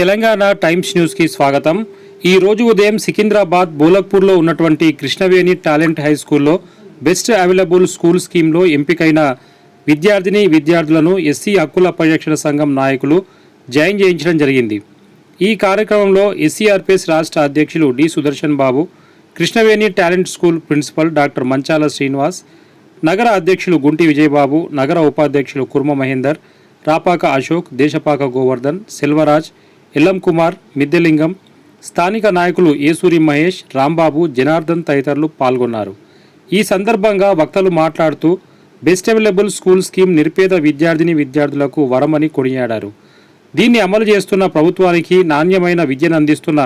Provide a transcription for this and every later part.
Telangana times న్యూస్కి స్వాగతం. ఈ రోజు ఉదయం సికింద్రాబాద్ బోలక్పూర్లో ఉన్నటువంటి కృష్ణవేణి టాలెంట్ హై స్కూల్లో బెస్ట్ అవైలబుల్ స్కూల్ స్కీమ్లో ఎంపికైన విద్యార్థిని విద్యార్థులను ఎస్సీ హక్కుల పరిరక్షణ సంఘం నాయకులు జాయిన్ చేయించడం జరిగింది. ఈ కార్యక్రమంలో ఎస్సీఆర్పిఎస్ రాష్ట్ర అధ్యక్షులు D Sudarshan Babu Krishnaveni talent school principal doctor Manchala Srinivas నగర అధ్యక్షులు గుంటి విజయబాబు నగర ఉపాధ్యక్షులు కుర్మ మహేందర్ రాపాక అశోక్ దేశపాక గోవర్ధన్ సెల్వరాజ్ ఎల్లం కుమార్ మిద్దెలింగం స్థానిక నాయకులు ఏసూరి మహేష్ రాంబాబు జనార్దన్ తదితరులు పాల్గొన్నారు. ఈ సందర్భంగా వక్తలు మాట్లాడుతూ బెస్ట్ అవైలబుల్ స్కూల్ స్కీమ్ నిరుపేద విద్యార్థిని విద్యార్థులకు వరమని కొనియాడారు. దీన్ని అమలు చేస్తున్న ప్రభుత్వానికి నాణ్యమైన విద్యను అందిస్తున్న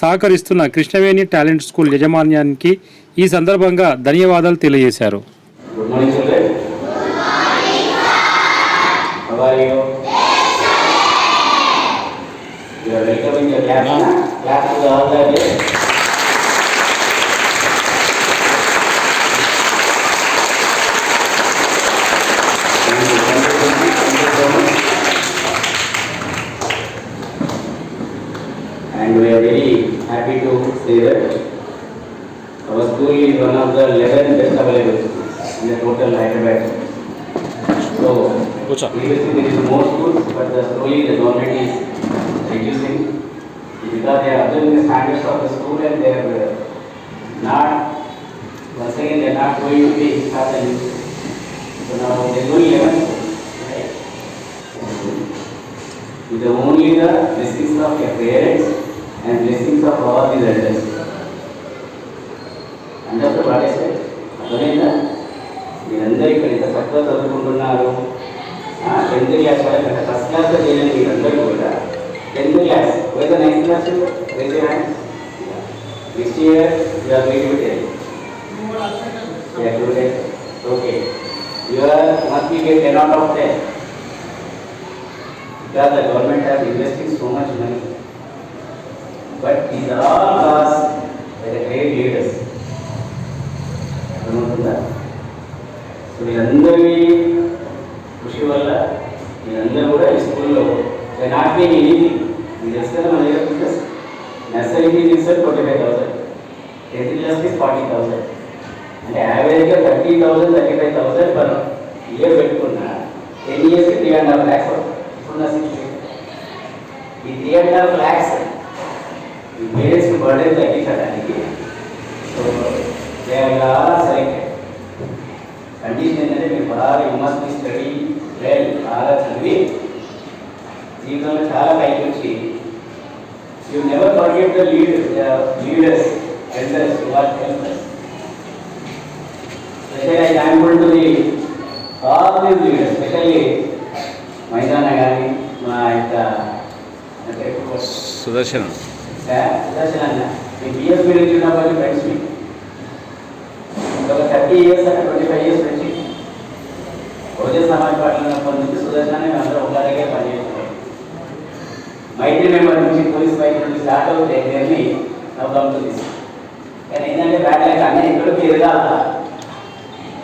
సహకరిస్తున్న కృష్ణవేణి టాలెంట్ స్కూల్ యజమాన్యానికి ఈ సందర్భంగా ధన్యవాదాలు తెలియజేశారు. Thank you, thank you so much. And we are very happy to say that our school is one of the 11 best available schools in the total Hyderabad. So, previously there is more schools, but the slowly the government is reducing because they are observing the standards of the school and they are uh, not, once again they are not going to be certain. So now they are doing 11 schools, right? With the only the blessings of your parents and blessings of all the elders. అందరితో పాడేస్తే అర్థమైందా మీరందరూ ఇక్కడ ఇంత చక్కగా చదువుకుంటున్నారు tenth class వరకు అంటే first క్లాస్లో చేయలేని మీరందరూ కూడా 10th class. Where the next class is? Raise your hand. This year you are going to take. Yeah, good day. Okay. You are, must be get 10 out of 10. Because the government has invested so much money. But these are all class by the great leaders. you know that So we are under business nursery fees sir twenty five thousand tenth class fees forty thousand అంటే యావరేజ్గా thirty thousand thirty five thousand per year పెట్టుకున్నా ten ఇయర్స్కి three and half lakhs ఇప్పుడున్న situation ఈ three and half lakhs ఈ పేరెంట్స్కి burden తగ్గించడానికి so they are selected condition ఏంటంటే మీరు బాగా you must be study well బాగా చదివి జీవితంలో చాలా పైకి వచ్చి you never forget the lead leaders elders who are helpers specially I thankful to the all the leaders specially మైదాన కానీ మా యొక్క అంటే సుదర్శన్ సార్ సుదర్శన్ అన్న మీ బిఎస్ మీరు ఉన్నప్పుడు ఫ్రెండ్స్ మీకు ఒక థర్టీ ఇయర్స్ అంటే ట్వంటీ ఫైవ్ ఇయర్స్ నుంచి బహుజన సమాజ్ పార్టీ ఉన్నప్పటి నుంచి సుదర్శనాన్ని మేము అందరం ఒక దగ్గర పనిచేస్తున్నాం మైత్రి మెంబర్ నుంచి పోలీస్ బైక్ నుంచి స్టార్ట్ అవుతే జర్నీ నవ్వుతుంది కానీ ఏంటంటే బ్యాక్ లైక్ అన్నీ ఎక్కడికి ఎదగాల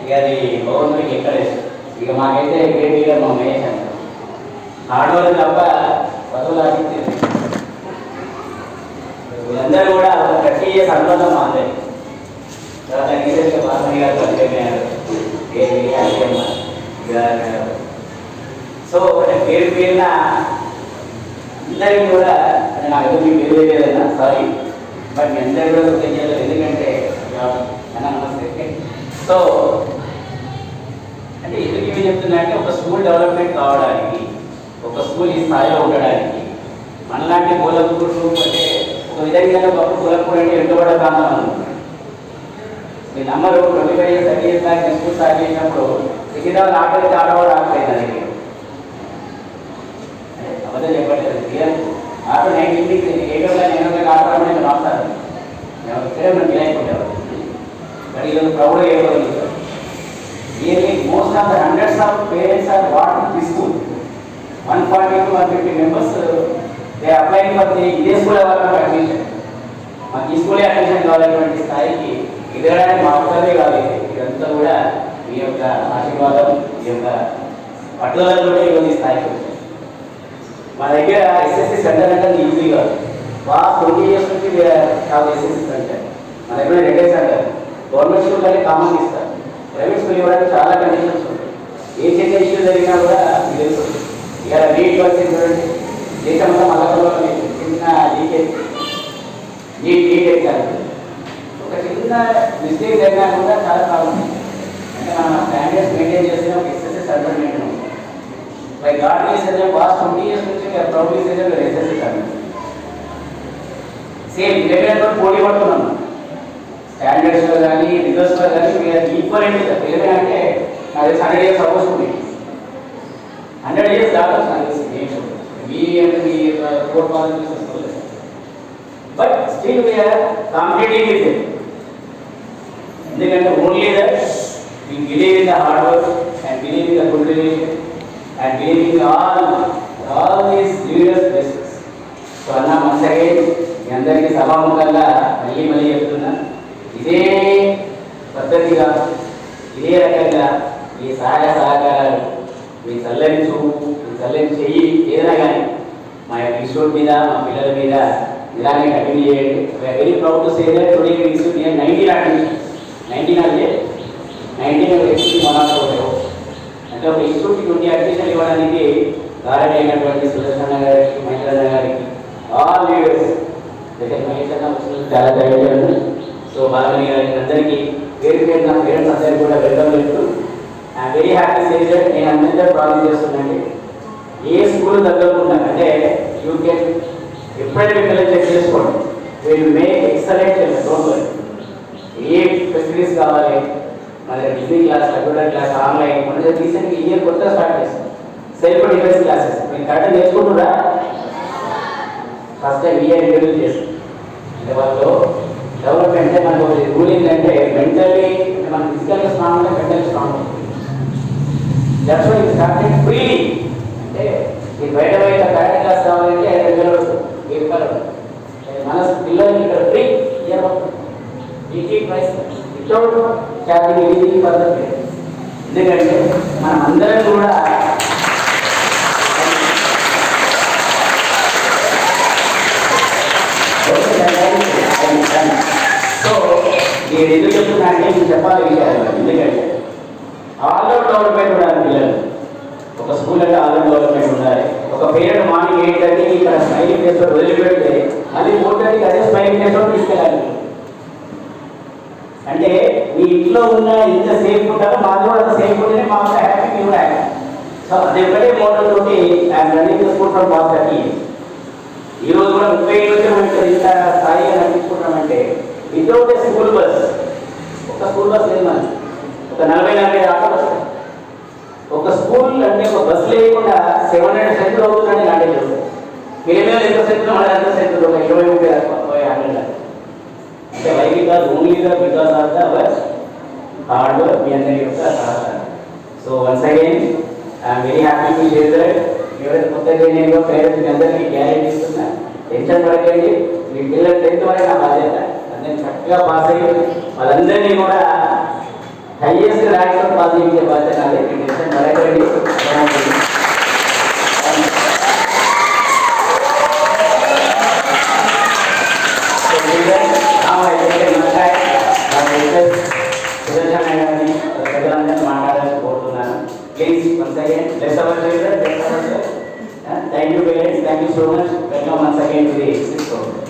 ఇక అది గవర్నమెంట్కి ఎక్కలేదు ఇక మాకైతే గ్రేట్ లీడర్ మా మహేష్ అంటారు హార్డ్ వర్క్ తప్ప పదవులు ఆశించేది వీళ్ళందరూ కూడా ఒక సంబంధం ఇయర్స్ తర్వాత నీరజ్గా బాలమణి గారు పరిచయం అయ్యారు ఏ విజయాలయమ్మ సో పేరు పేరున అందరికీ కూడా అంటే నాకు మీకు తెలియలేదన్నా సారీ బట్ మీ అందరికీ కూడా కృతజ్ఞతలు ఎందుకంటే నమస్తే. సో అంటే ఎందుకు ఇవి చెప్తున్నా అంటే ఒక స్కూల్ డెవలప్మెంట్ కావడానికి ఒక స్కూల్ ఈ స్థాయిలో ఉండడానికి మనలాంటి మూలకూరు అంటే ఒక విధంగా ఒకప్పుడు కులకూరు అంటే వెంటబడ ప్రాంతం అనుకుంటున్నాను మీ number twenty five years thirty years దాకా స్కూల్ స్టార్ట్ చేసినప్పుడు సికింద్రాబాద్ ఆటలకి ఆడవాడు ఆడలేదు దానికి అబద్ధం చెప్పట్లేదు. ఆటో నైన్ ఇంటికి ఏటో నేను ఆటో నేను రాస్తాను నేను ఇక్కడే మనం వినాయకుంటారు బట్ ఈరోజు ప్రౌడ్ అయ్యేవాళ్ళు Nearly most of the hundreds of parents are what this school. 140 to 150 members, uh, they are applying for ఇదే స్కూల్ వాళ్ళకి అడ్మిషన్ మాకు ఈ స్కూలే అడ్మిషన్ కావాలనేటువంటి స్థాయికి ఎదగడానికి మా ఒక్కరే కాదు ఇదంతా కూడా మీ యొక్క ఆశీర్వాదం మీ యొక్క పట్టుదలతో ఈరోజు ఈ స్థాయికి వచ్చింది మా దగ్గర ఎస్ఎస్సి సెంటర్ అంటే ఈజీగా బాగా ట్వంటీ ఇయర్స్ నుంచి చాలా ఎస్ఎస్సి సెంటర్ మా దగ్గర రెండే సెంటర్ గవర్నమెంట్ స్కూల్ కానీ కామన్ ఇస్తారు. ప్రైవేట్ స్కూల్ ఇవ్వడానికి చాలా కండిషన్స్ ఉంటాయి. ఏ చిన్న ఇష్యూ జరిగినా కూడా మీకు తెలుసు ఇక నీట్ వచ్చి చూడండి దేశంలో మళ్ళా చిన్న లీకేజ్ నీట్ నీట్ ఎగ్జామ్ ఒక చిన్న మిస్టేక్ జరిగినా కూడా చాలా ప్రాబ్లం అంటే మన స్టాండర్డ్స్ మెయింటైన్ చేస్తే ఒక లైక్ గాడ్ మీన్స్ అంటే పాస్ట్ ట్వంటీ ఇయర్స్ నుంచి proudly says SSC centre same related పోటీ పడుతున్నాం స్టాండర్డ్స్లో కానీ రిజల్ట్స్లో కానీ వీఆర్ ఈక్వలెంట్ తెలివే అంటే అది హండ్రెడ్ ఇయర్స్ సపోజ్ ఉంది హండ్రెడ్ ఇయర్స్ దాకా నాకు తెలిసి మీ అంటే మీ కోర్ట్ పాలసీస్ వస్తుంది but still we are competing with it ఎందుకంటే only that we believe in the hard work and believe in the good relation and giving all all these leaders blessings. బెస్ట్స్ so అన్న once again మీ అందరికీ సభాముఖంగా మళ్ళీ మళ్ళీ చెప్తున్నా ఇదే పద్ధతిగా ఇదే రకంగా మీ సహాయ సహకారాలు మీ చల్లని చూపు మీ చల్లని చెయ్యి ఏదైనా కానీ మా యొక్క ఇన్స్టిట్యూట్ మీద మా పిల్లల మీద ఇలానే కంటిన్యూ చేయండి very proud to say that today institute నేను నైన్టీన్ అడ్మిషన్ నైన్టీన్ అంటే నైన్టీన్ ఎక్స్టీ మొదలు అంటే ఒక ఇన్స్టిట్యూట్కి ట్వంటీ అడ్మిషన్ ఇవ్వడానికి కారణం అయినటువంటి సుదర్శన గారికి మహేంద్రన్న గారికి ఆల్ లీడర్స్ దగ్గర మహేంద్రన్న వచ్చిన చాలా ధైర్యం సో భారతి గారికి అందరికీ పేరు పేరు నా పేరెంట్స్ అందరికీ కూడా వెల్కమ్ చెప్తూ I'm very happy says that నేను అందరితో ప్రామిస్ చేస్తున్నానండి ఏ స్కూల్ తగ్గకుండా అంటే యూ కెన్ ఎప్పుడైనా మీ పిల్లలు చెక్ చేసుకోండి will make excellent don't a facilities కావాలి మన degree class computer class online మన రీసెంట్ ఇయర్ కొత్త స్టార్ట్ చేస్తాం సెల్ఫ్ డిఫెన్స్ క్లాసెస్ మేము కరెక్ట్ నేర్చుకుంటున్నా ఫస్ట్ టైం ఇయర్ ఇంట్రడ్యూస్ చేస్తాం అంటే వాళ్ళు డెవలప్మెంట్ అంటే మనకు రూల్ ఏంటంటే మెంటల్లీ మన ఫిజికల్ స్ట్రాంగ్ ఉంటే మెంటల్ స్ట్రాంగ్ ఉంటుంది దట్స్ వై స్టార్టెడ్ ఫ్రీలీ అంటే మీరు బయట బయట కరెక్ట్ క్లాస్ కావాలంటే ఐదు వేలు వస్తుంది. వెయ్యి మన పిల్లలకి ఇక్కడ ఫ్రీ ఇయర్ ఈ ప్రైస్ వితౌట్ ఉంటుంది ఎనీథింగ్ పద్ధతి ఎందుకంటే మనం అందరం కూడా సో నేను ఎందుకు చెప్తున్నా అంటే నేను చెప్పాలి ఎందుకంటే ఆల్ అవుట్ డెవలప్మెంట్ ఉండాలి పిల్లలు. ఒక స్కూల్ అంటే ఆల్ అవుట్ డెవలప్మెంట్ ఉండాలి. ఒక పేరెంట్ మార్నింగ్ ఎయిట్ థర్టీ ఇక్కడ స్మైలింగ్ చేస్తూ వదిలిపెడితే మళ్ళీ ఫోర్ థర్టీకి అదే స్మైలింగ్ చేస్తూ తీసుకెళ్ళాలి. అంటే మీ ఇంట్లో ఉన్న ఎంత సేఫ్ ఉంటారో మాది కూడా అంత సేఫ్ ఉంటేనే మాకు హ్యాపీ మీ హ్యాపీ సో అది ఒకటే మోడల్ తోటి ఐఎమ్ రన్నింగ్ చేసుకుంటాం ఫ్రమ్ థర్టీ ఇయర్స్ ఈ రోజు కూడా ముప్పై ఏడు వచ్చి ఇంత స్థాయి అనిపించుకుంటామంటే వితౌట్ ఏ స్కూల్ బస్. ఒక స్కూల్ బస్ లేదు మనకి ఒక నలభై నలభై ఆటో ఒక స్కూల్ అంటే ఒక బస్ లేకుండా సెవెన్ హండ్రెడ్ సెంటర్ అవుతుందని నాటే మినిమం ఎంత సెంటర్ మన ఎంత సెంటర్ ఒక ఇరవై ముప్పై ముప్పై హండ్రెడ్ అంటే why because ఓన్లీగా because of the our hard work మీ అందరి యొక్క సహకారం so once again I'm very happy to share that ఎవరైతే కొత్తగా నేను పేరెంట్స్ మీ అందరికీ గ్యారెంటీ ఇస్తున్నా టెన్షన్ పడకండి. మీ పిల్లలు టెన్త్ వరకు నా బాధ్యత. అందరినీ చక్కగా పాస్ అయ్యి వాళ్ళందరినీ కూడా హైయెస్ట్ ర్యాంక్స్ పాస్ చేయించే బాధ్యత. నాది మీ టెన్షన్ పడకండి. again, let's have a laser, let's have a Thank you parents. thank you so much. Welcome once again to the Exit Show.